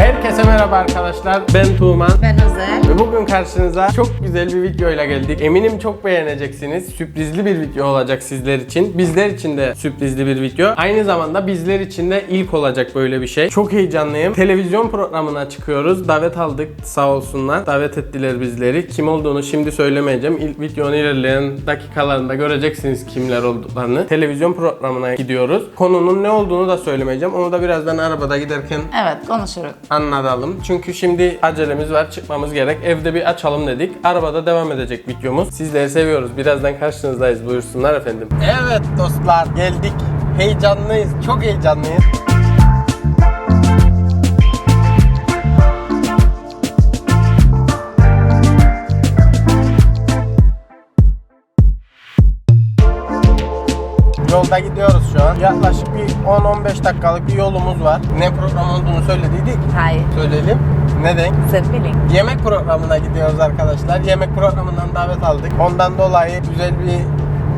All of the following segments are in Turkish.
Herkese merhaba arkadaşlar. Ben Tuğman. Ben Özel. Ve bugün karşınıza çok güzel bir videoyla geldik. Eminim çok beğeneceksiniz. Sürprizli bir video olacak sizler için. Bizler için de sürprizli bir video. Aynı zamanda bizler için de ilk olacak böyle bir şey. Çok heyecanlıyım. Televizyon programına çıkıyoruz. Davet aldık sağ olsunlar. Davet ettiler bizleri. Kim olduğunu şimdi söylemeyeceğim. İlk videonun ilerleyen dakikalarında göreceksiniz kimler olduklarını. Televizyon programına gidiyoruz. Konunun ne olduğunu da söylemeyeceğim. Onu da birazdan arabada giderken Evet konuşuruz. Anlatalım. Çünkü şimdi acelemiz var, çıkmamız gerek. Evde bir açalım dedik. Arabada devam edecek videomuz. Sizleri seviyoruz. Birazdan karşınızdayız. Buyursunlar efendim. Evet dostlar geldik. Heyecanlıyız. Çok heyecanlıyız. Yolda gidiyoruz şu an. Yaklaşık bir 10-15 dakikalık bir yolumuz var. Ne program olduğunu söylediydik. Hayır. Söyleyelim. Neden? Bilin. Yemek programına gidiyoruz arkadaşlar. Yemek programından davet aldık. Ondan dolayı güzel bir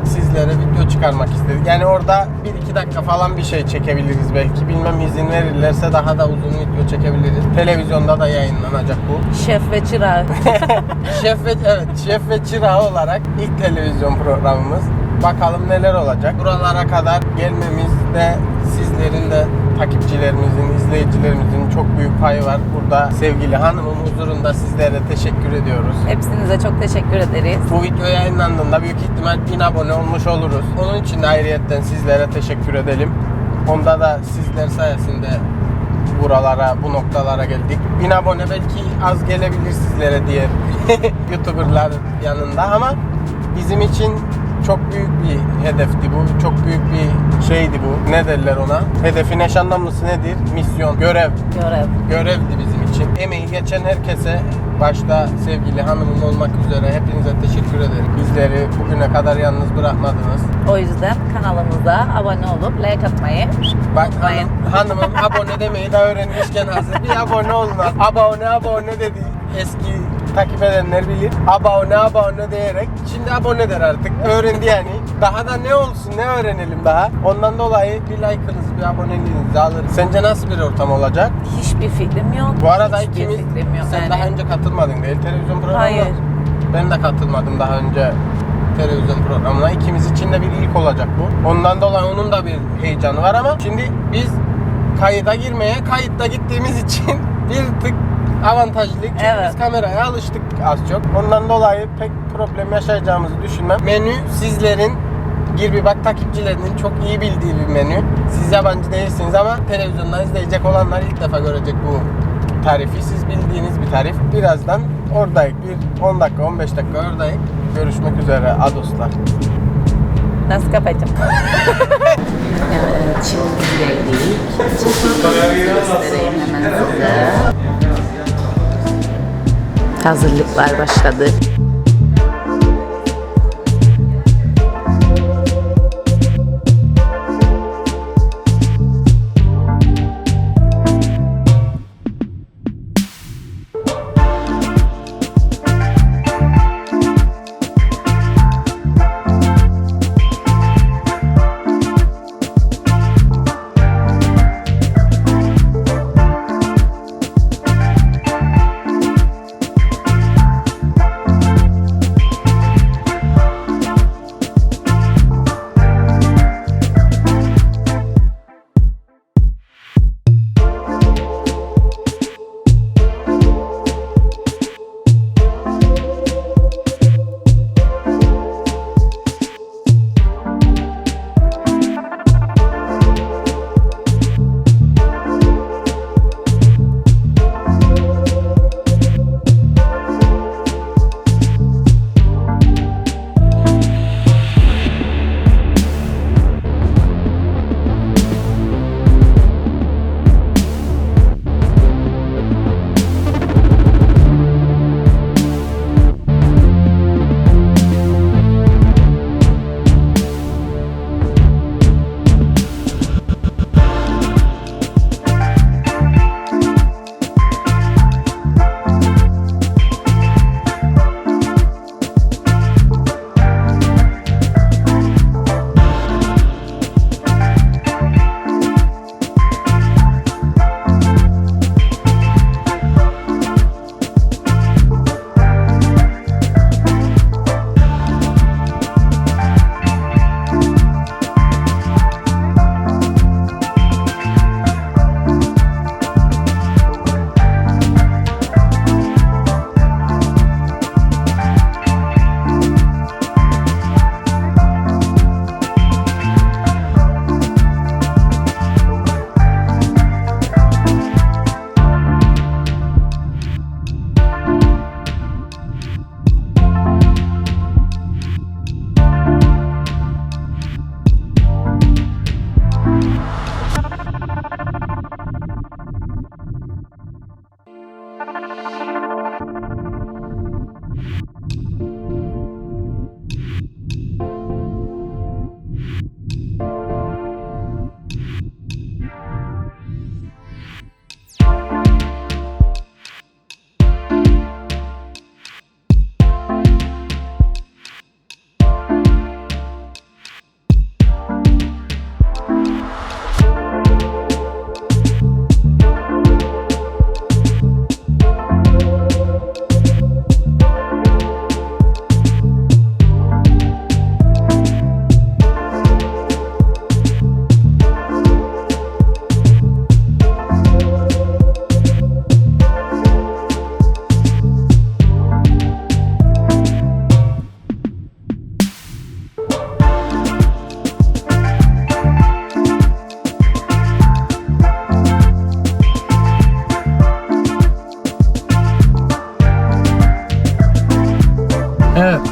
sizlere video çıkarmak istedik. Yani orada 1-2 dakika falan bir şey çekebiliriz belki. Bilmem izin verirlerse daha da uzun video çekebiliriz. Televizyonda da yayınlanacak bu. Şef ve çırağı. şef ve evet, şef ve çırağı olarak ilk televizyon programımız. Bakalım neler olacak. Buralara kadar gelmemizde sizlerin de takipçilerimizin, izleyicilerimizin çok büyük payı var. Burada sevgili hanımın huzurunda sizlere teşekkür ediyoruz. Hepsinize çok teşekkür ederiz. Bu video yayınlandığında büyük ihtimal 1000 abone olmuş oluruz. Onun için de ayrıyetten sizlere teşekkür edelim. Onda da sizler sayesinde buralara, bu noktalara geldik. 1000 abone belki az gelebilir sizlere diğer YouTuber'lar yanında ama bizim için çok büyük bir hedefti bu. Çok büyük bir şeydi bu. Ne derler ona? Hedefin eş anlamlısı nedir? Misyon, görev Görev. görevdi bizim için. Emeği geçen herkese başta sevgili hanımım olmak üzere hepinize teşekkür ederim. Bizleri bugüne kadar yalnız bırakmadınız. O yüzden kanalımıza abone olup like atmayı Bak unutmayın. hanım, hanımım abone demeyi de öğrenmişken hazır bir abone olun. Abone abone dedi. Eski takip edenler bilir. Abone abone diyerek şimdi abone der artık. Öğrendi yani. Daha da ne olsun ne öğrenelim daha. Ondan dolayı bir like'ınızı bir aboneliğinizi alırız. Sence nasıl bir ortam olacak? Hiçbir fikrim yok. Bu arada Hiçbir ikimiz fikrim yok. sen yani. daha önce katılmadın değil televizyon programına. Hayır. Ben de katılmadım daha önce televizyon programına. İkimiz için de bir ilk olacak bu. Ondan dolayı onun da bir heyecanı var ama şimdi biz kayıda girmeye kayıtta gittiğimiz için bir tık avantajlıyız. Çünkü Evet. biz kameraya alıştık az çok. Ondan dolayı pek problem yaşayacağımızı düşünmem. Menü sizlerin Gir bir bak takipçilerinin çok iyi bildiği bir menü. Siz yabancı değilsiniz ama televizyondan izleyecek olanlar ilk defa görecek bu tarifi. Siz bildiğiniz bir tarif. Birazdan oradayız. Bir 10 dakika 15 dakika oradayız. Görüşmek üzere Ados'la. Nasıl kapatacağım? evet şimdi geldik. Göstereyim hemen size. Hazırlıklar başladı.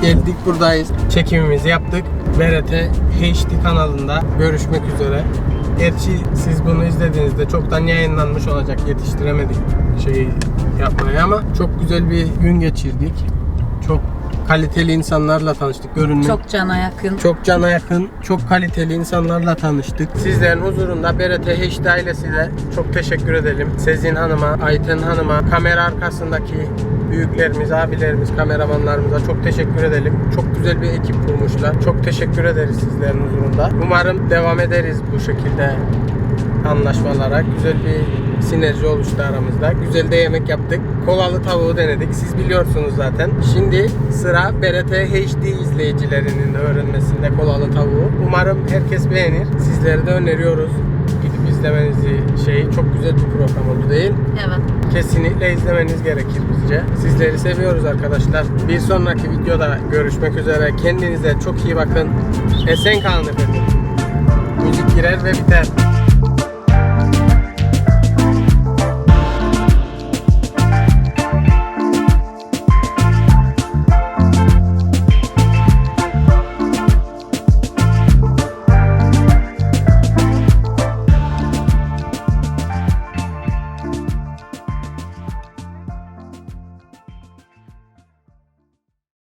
Geldik buradayız. Çekimimizi yaptık. BRT HD kanalında görüşmek üzere. Gerçi siz bunu izlediğinizde çoktan yayınlanmış olacak. Yetiştiremedik şeyi yapmayı ama çok güzel bir gün geçirdik. Çok kaliteli insanlarla tanıştık. Görünmek Çok cana yakın. çok cana yakın, çok kaliteli insanlarla tanıştık. Sizlerin huzurunda BRT HD ailesiyle çok teşekkür edelim. Sezin Hanım'a, Ayten Hanım'a, kamera arkasındaki büyüklerimiz, abilerimiz, kameramanlarımıza çok teşekkür edelim. Çok güzel bir ekip kurmuşlar. Çok teşekkür ederiz sizlerin huzurunda. Umarım devam ederiz bu şekilde anlaşmalara. Güzel bir sinerji oluştu aramızda. Güzel de yemek yaptık. Kolalı tavuğu denedik. Siz biliyorsunuz zaten. Şimdi sıra BRT HD izleyicilerinin öğrenmesinde kolalı tavuğu. Umarım herkes beğenir. Sizlere de öneriyoruz. İzlemenizi şey çok güzel bir program oldu değil. Evet. Kesinlikle izlemeniz gerekir bizce. Sizleri seviyoruz arkadaşlar. Bir sonraki videoda görüşmek üzere. Kendinize çok iyi bakın. Esen kalın efendim. Müzik girer ve biter.